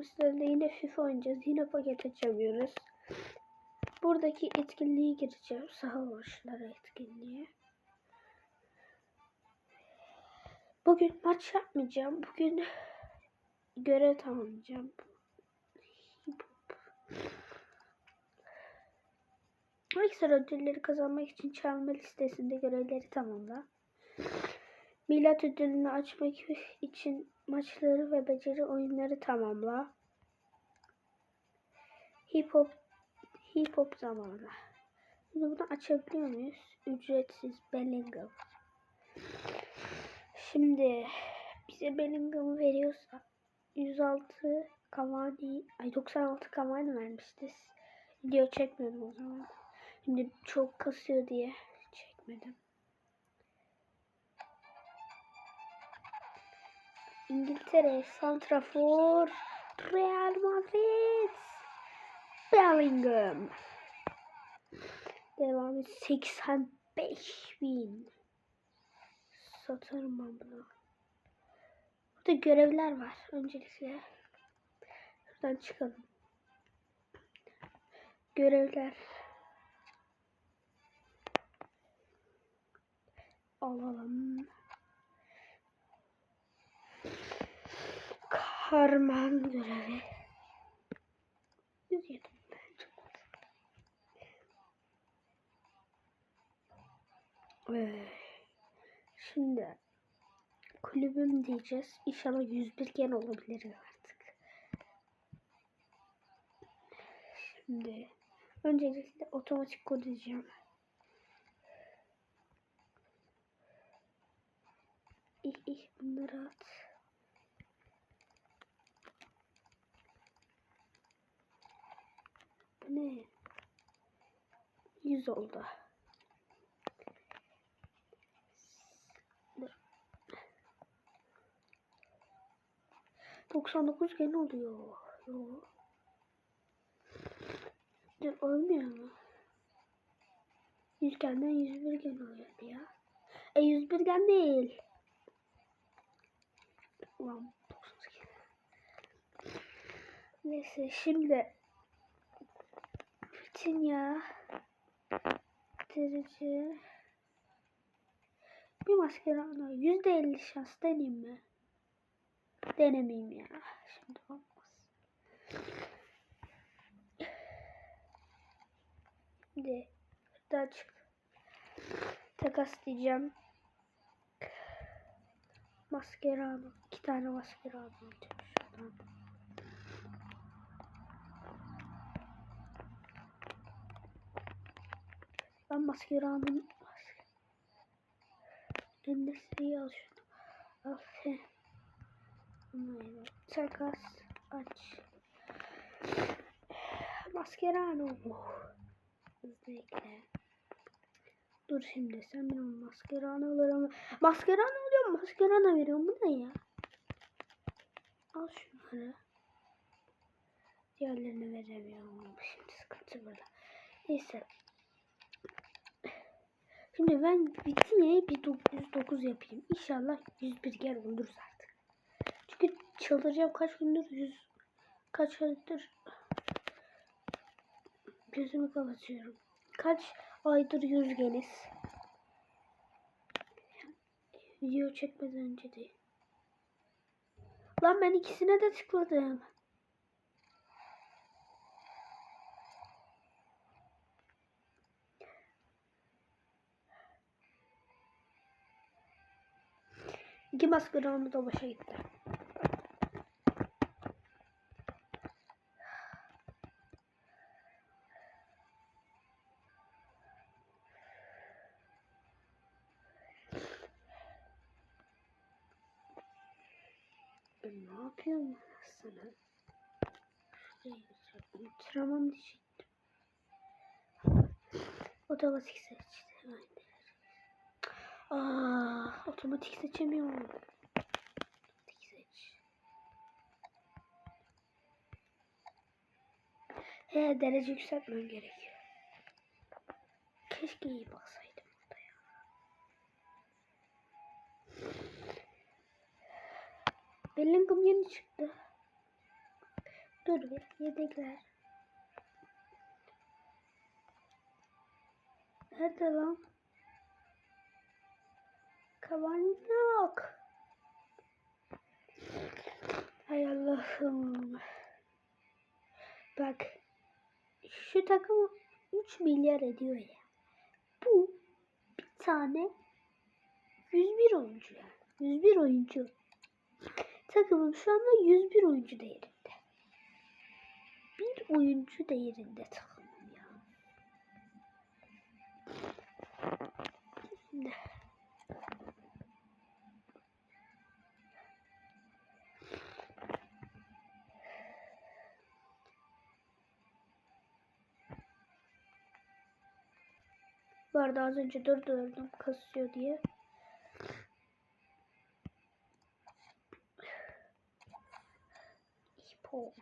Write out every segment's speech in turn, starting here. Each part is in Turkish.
Bugün sizlerle yine FIFA oynayacağız. Yine paket açamıyoruz. Buradaki etkinliğe gireceğim. Saha başları etkinliği. Bugün maç yapmayacağım. Bugün görev tamamlayacağım. Ekstra ödülleri kazanmak için çalma listesinde görevleri tamamla. Milat ödülünü açmak için maçları ve beceri oyunları tamamla. Hip hop hip hop zamanı. Şimdi bunu açabiliyor muyuz? Ücretsiz Bellingham. Şimdi bize Bellingham'ı veriyorsa 106 Cavani ay 96 Cavani vermişti. Video çekmiyordum o zaman. Şimdi çok kasıyor diye çekmedim. İngiltere Santrafor Real Madrid Bellingham. Devamı 85 bin. Satarım ben bunu. Burada görevler var. Öncelikle Şuradan çıkalım. Görevler. Alalım Karman görevi. Yüz yedim ben. Ee, şimdi kulübüm diyeceğiz. İnşallah 101 gen olabilir artık. Şimdi öncelikle otomatik kod diyeceğim. İh ih bunları at. Ne? 100 oldu. Dur. 99 gene oluyor. Yo. Dur olmuyor mu? 100 genden 101 gen oluyordu ya. E 101 gen değil. Ulan 98. Neyse şimdi Bütün ya. Derece. Bir maskarana. Yüzde elli şans deneyeyim mi? Denemeyeyim ya. Şimdi olmaz. Şimdi daha çık. Takas diyeceğim. Maskerano. İki tane maskerano alacağım şuradan. Ben maskeranın endüstriyi al şunu. Al sen. Aman, Takas aç. Maskerano bu. Hızlı ekle. Dur şimdi sen benim maskerano alıyorum. Maskerano alıyorum maskerano veriyorum. Bu ne ya? Al şunları. Diğerlerini veremiyorum. Şimdi sıkıntı burada. Neyse. Şimdi ben Vitina'ya bir 909 yapayım. İnşallah 101 gel oluruz artık. Çünkü çıldıracağım kaç gündür 100 kaç aydır gözümü kapatıyorum. Kaç aydır 100 geniz. Video çekmeden önce değil. Lan ben ikisine de tıkladım. İki maskaramı da başa gitti. Ben ne yapıyorum sana? Tramam diyecektim. Otomatik seçti. Aynen. Aa, otomatik seçemiyorum. Otomatik seç. He, derece yükseltmem gerekiyor. Keşke iyi baksaydım orada ya. Bellingham yeni çıktı. Dur bir yedekler. Nerede lan? Cavani yok. Hay Allah'ım. Bak. Şu takım 3 milyar ediyor ya. Bu bir tane 101 oyuncu yani. 101 oyuncu. Takımım şu anda 101 oyuncu değerinde. Bir oyuncu değerinde takımım ya. Şimdi. Bu arada az önce durdurdum kasıyor diye. Pop.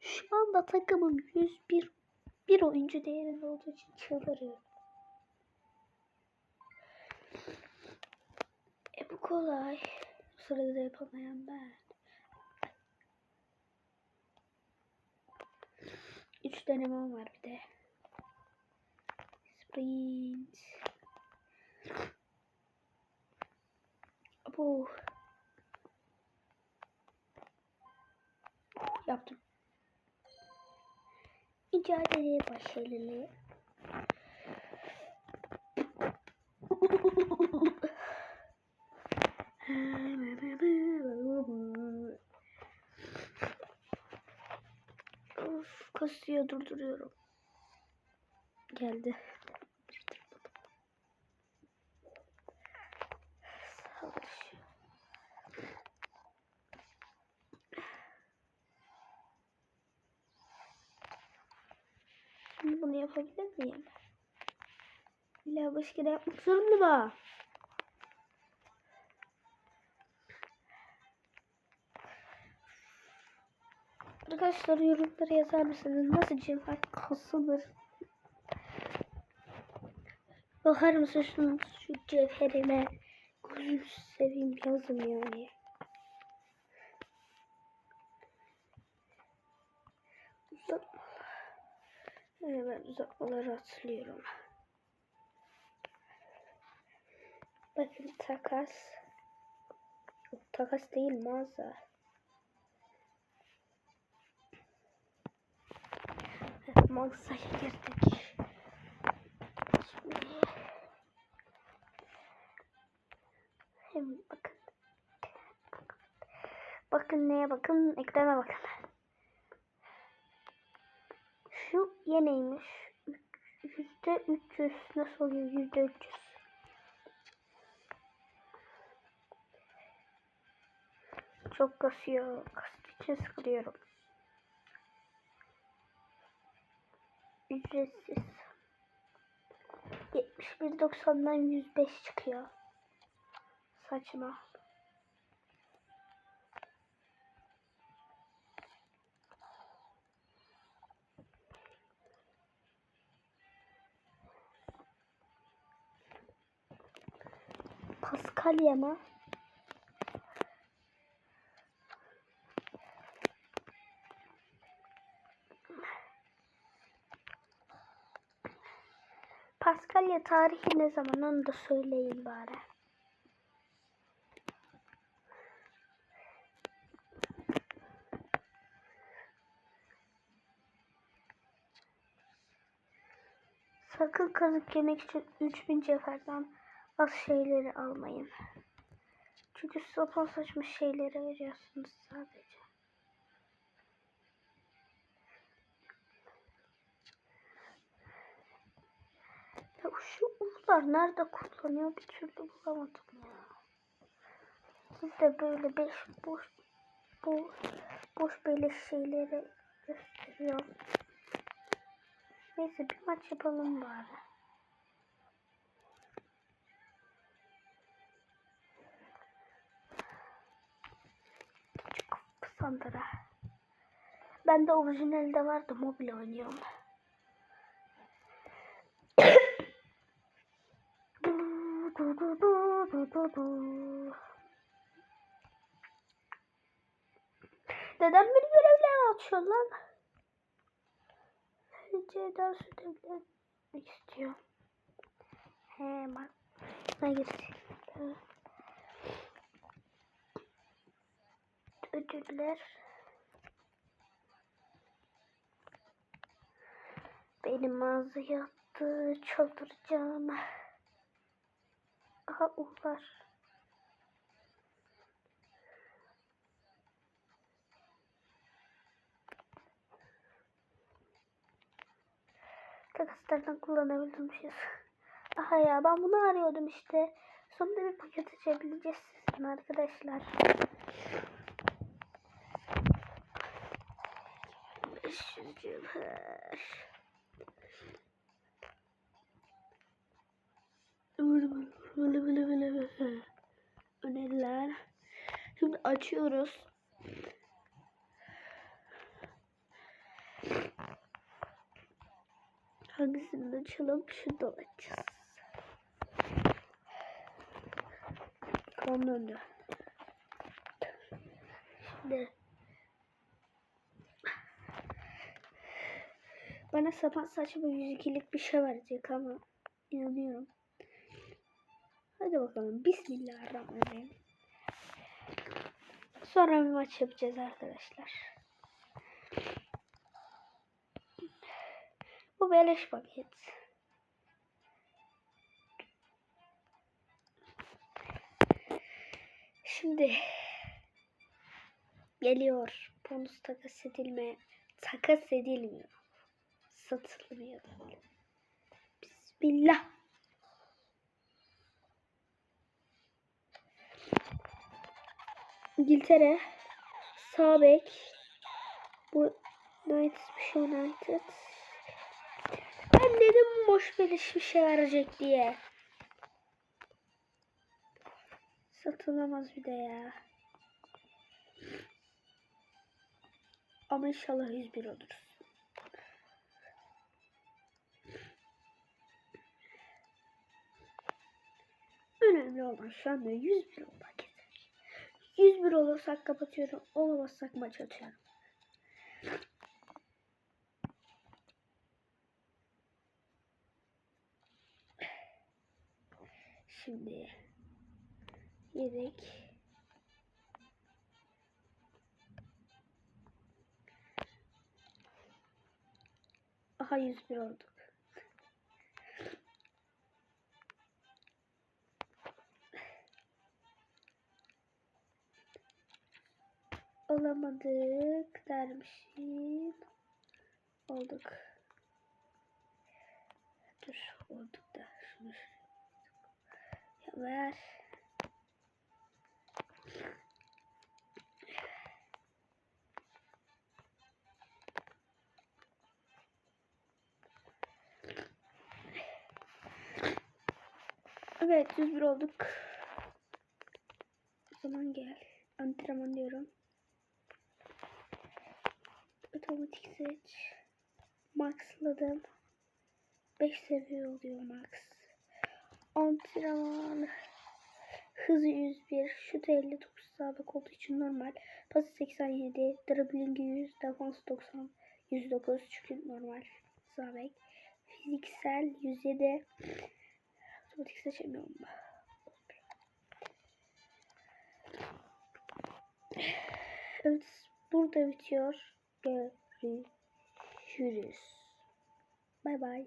Şu anda takımım 101 bir oyuncu değerinde olduğu için çıldırıyorum. E bu kolay. Sırada yapamayan ben. Üç denemem var bir de. Sprint. Bu. Yaptım. İcadeleri başarılı. Kasıyor durduruyorum. Geldi. Şimdi bunu yapabilir miyim? İlla başka da yapmak zorunda da. Arkadaşlar yorumlara yazar mısınız? Nasıl cevher kasılır? Bakar mısın şunun şu cevherime? Gözünü seveyim yazın yani. Uzatma. Hemen uzatmaları atlıyorum. Bakın takas. Takas değil mağaza. Mağazaya girdik. Şimdi hem bakın. Bakın neye bakın, ekrana bakın. Şu yeniymiş. Yüzde 300 nasıl oluyor? Yüzde 300. Çok kasıyor. Kasıt için sıkılıyorum. Ücretsiz. 71.90'dan 105 çıkıyor. Saçma. Paskalya mı? Paskalya tarihi ne zaman onu da söyleyin bari. Sakın kazık yemek için 3000 ceferden az şeyleri almayın. Çünkü sapan saçma şeyleri veriyorsunuz sadece. Ya şu uzlar nerede kullanıyor bir türlü bulamadım ya. Biz de böyle beş boş bu boş böyle şeyleri gösteriyor. Neyse bir maç yapalım bari. Sandra. Ben de orijinalde var da mobil oynuyorum. Neden beni görevler açıyor lan? Dans edebilmek istiyor. He bak. Hayır. Ödüller. Benim ağzı yattı. Çıldıracağım. Aha ular. Takaslardan kullanabilirmişiz. Aha ya ben bunu arıyordum işte. Sonunda bir paket açabileceğiz sizin arkadaşlar. Beş. Öneriler. Şimdi açıyoruz. Hangisini açalım? Şunu açacağız. Kafam döndü. Şimdi bana sapan saçma 102'lik bir şey verecek ama inanıyorum. Hadi bakalım. Bismillahirrahmanirrahim. Sonra bir maç yapacağız arkadaşlar. Bu beleş paket. Şimdi geliyor. Bonus takas edilme. Takas edilmiyor. Satılmıyor. Bismillah. İngiltere. Sağ bek. Bu United bir şey United. Ben dedim boş beleş bir şey verecek diye. Satılamaz bir de ya. Ama inşallah 101 oluruz. Önemli olan şu anda 101 olmak. 101 olursak kapatıyorum. Olamazsak maç atıyorum. Şimdi yedek Aha 101 olduk. Olamadık dermişim. Olduk. Dur olduk da şunu ya ver. Evet 101 olduk. O zaman gel. Antrenman diyorum. Otomatik seç. Maxladım. 5 seviye oluyor max. Antrenman. Hızı 101. Şut 59 sabit olduğu için normal. Pası 87. Dribbling 100. Defans 90. 109 çünkü normal. Zabek. Fiziksel 107. Otomatik seçemiyorum. Evet. Burada bitiyor. Görüşürüz. Bay bay.